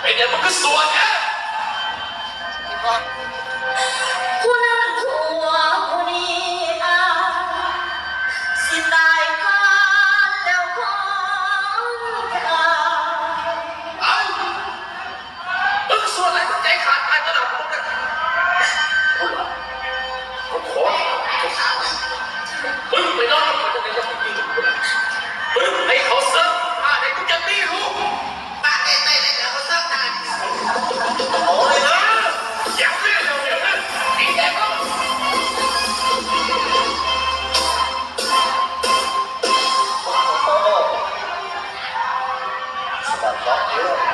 ไปเดี๋ยวมันก็สวนนะคุณ Don't do it.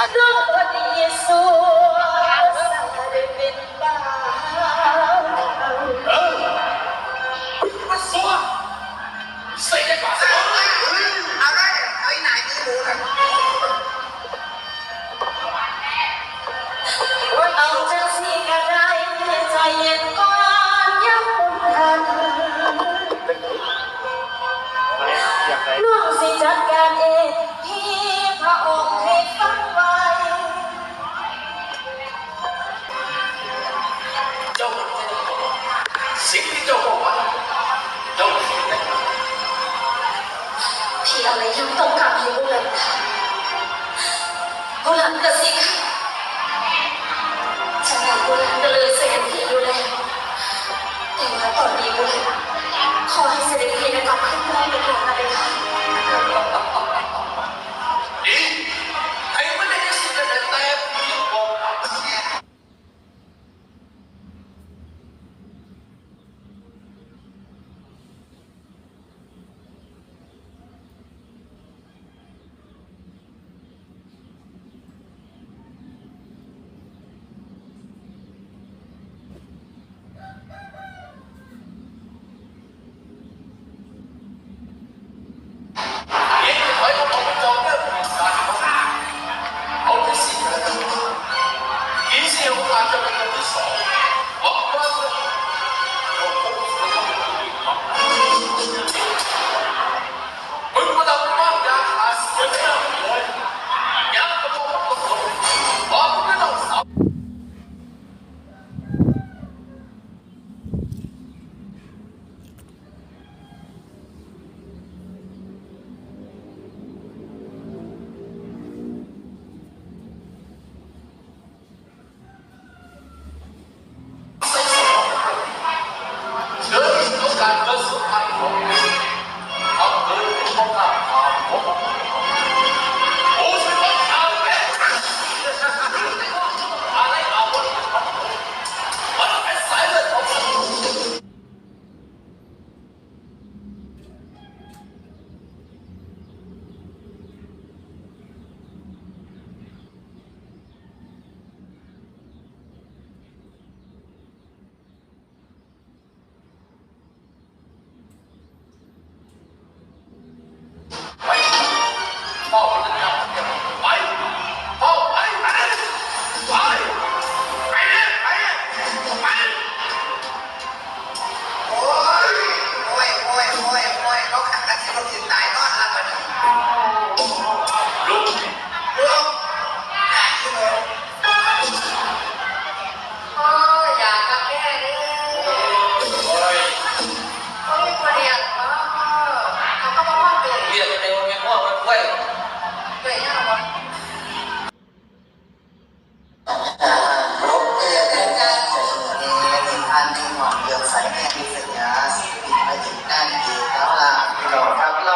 ก่อนอย ยังต้องการให้กูหลันบุญลับกระสิคะฉันอยากบุญลับก็เลยเสียพี่อยู่แล้วแต่ว่าตอนนี้กูขอให้เสด็จพี่นะกลับขึ้นบ้านไปก่อนนะเป็นค่ะ เ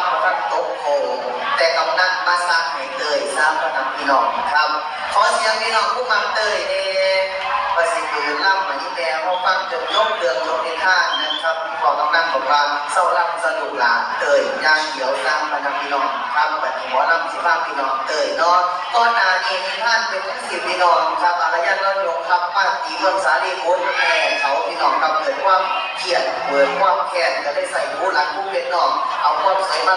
ครับล่ำมาตั้งโต๊ะโคแต่กำนันมาสร้างให้เตยสร้างประนำพี่น้องครับ ขอเสียงพี่น้องผู้มังเตยเน่ประสิทธิ์ปืนล่ำมายิ่งแดงเขาฟังจนยกเดืองยกในท่านนะ ครับพี่บอกกำนันบอกว่าเศร้าล่ำสนุกหลาเตยย่างเขียวสร้างประนับพี่น้องครับแบบหัวล่ำสิบ้าพี่น้องเตยเนาะก้อนนาเองท่านเป็นทั้งสิบพี่น้องครับอารยันรอนยงครับมาตีเมืองสาลีพุทธแม่เขาพี่น้องครับเกิดความเขียดเกิดความแค้นก็ได้ใส่หูหลังผู้เป็นน้องเอาความใส่มา